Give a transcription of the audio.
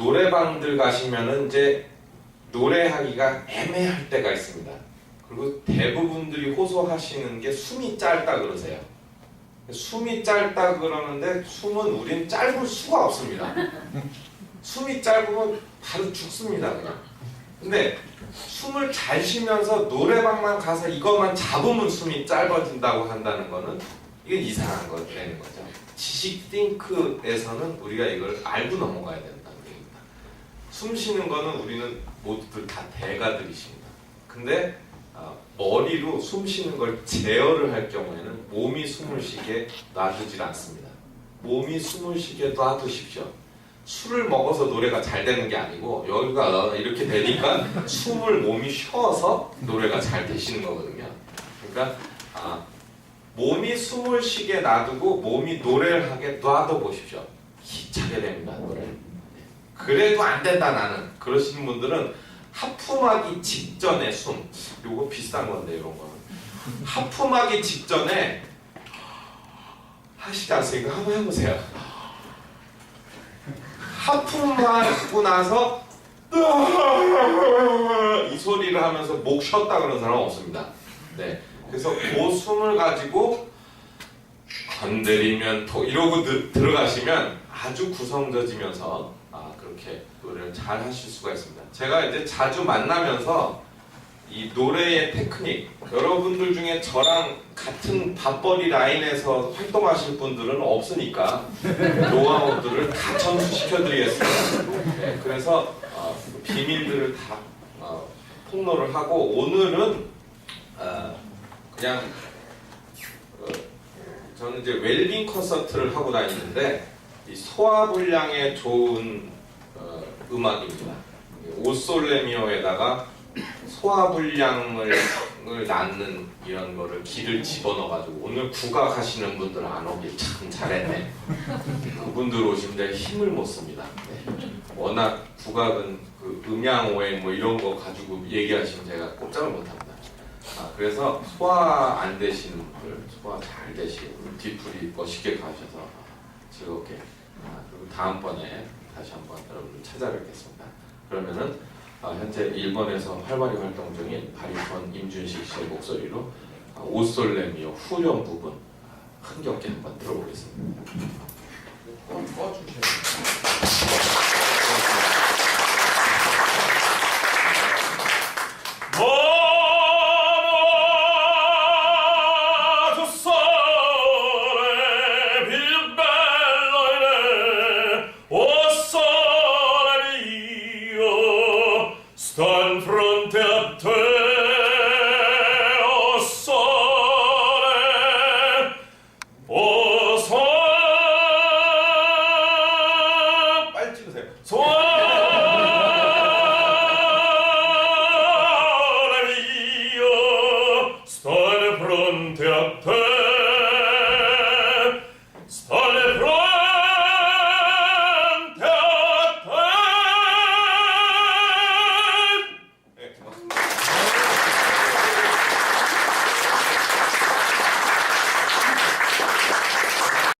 노래방들 가시면은 이제 노래하기가 애매할 때가 있습니다. 그리고 대부분들이 호소하시는 게 숨이 짧다 그러세요. 숨이 짧다 그러는데 숨은 우린 짧을 수가 없습니다. 숨이 짧으면 바로 죽습니다 그냥. 근데 숨을 잘 쉬면서 노래방만 가서 이것만 잡으면 숨이 짧아진다고 한다는 거는 이건 이상한 거라는 거죠. 지식 띵크에서는 우리가 이걸 알고 넘어가야 얘기입니다. 숨 쉬는 거는 우리는 모두들 다 대가들이십니다. 근데 아, 머리로 숨 쉬는 걸 제어를 할 경우에는 몸이 숨을 쉬게 놔두질 않습니다. 몸이 숨을 쉬게 놔두십시오. 술을 먹어서 노래가 잘 되는 게 아니고 여기가 이렇게 되니까 숨을 몸이 쉬어서 노래가 잘 되시는 거거든요. 그러니까 아, 몸이 숨을 쉬게 놔두고 몸이 노래를 하게 놔둬 보십시오. 힘차게 됩니다 노래. 그래도 안 된다 나는 그러시는 분들은 하품하기 직전에 숨 요거 비싼 건데 이런 거는 하품하기 직전에 하시지 않습니까? 한번 해보세요. 하품하고 나서 이 소리를 하면서 목 쉬었다 그런 사람 은 없습니다. 네, 그래서 그 숨을 가지고 건드리면 톡 이러고 드- 들어가시면 아주 구성져지면서 잘 하실 수가 있습니다. 제가 이제 자주 만나면서 이 노래의 테크닉 여러분들 중에 저랑 같은 밥벌이 라인에서 활동하실 분들은 없으니까 노하우들을 다 전수시켜드리겠습니다. 네, 그래서 어, 그 비밀들을 다 어, 폭로를 하고 오늘은 어, 그냥 어, 저는 이제 웰빙 콘서트를 하고 다니는데 이 소화 불량에 좋은 어, 음악입니다. 오솔레미오에다가 소화불량을 을 낳는 이런 거를 기를 집어넣어가지고 오늘 국악 하시는 분들 안 오길 참 잘했네. 그분들 오시는데 힘을 못 씁니다. 네. 워낙 국악은 그 음양오행 뭐 이런 거 가지고 얘기하시면 제가 꼼짝을 못합니다. 아, 그래서 소화 안 되시는 분들 소화 잘 되시고 뒤풀이 멋있게 가셔서 즐겁게 아, 그리고 다음번에 다시 한번 여러분들 찾아뵙겠습니다. 그러면은 아, 현재 일본에서 활발히 활동 중인 바리톤 임준식 씨의 목소리로 아, 오솔레미오 후렴 부분 아, 흥겹게 한번 들어보겠습니다. Ma tu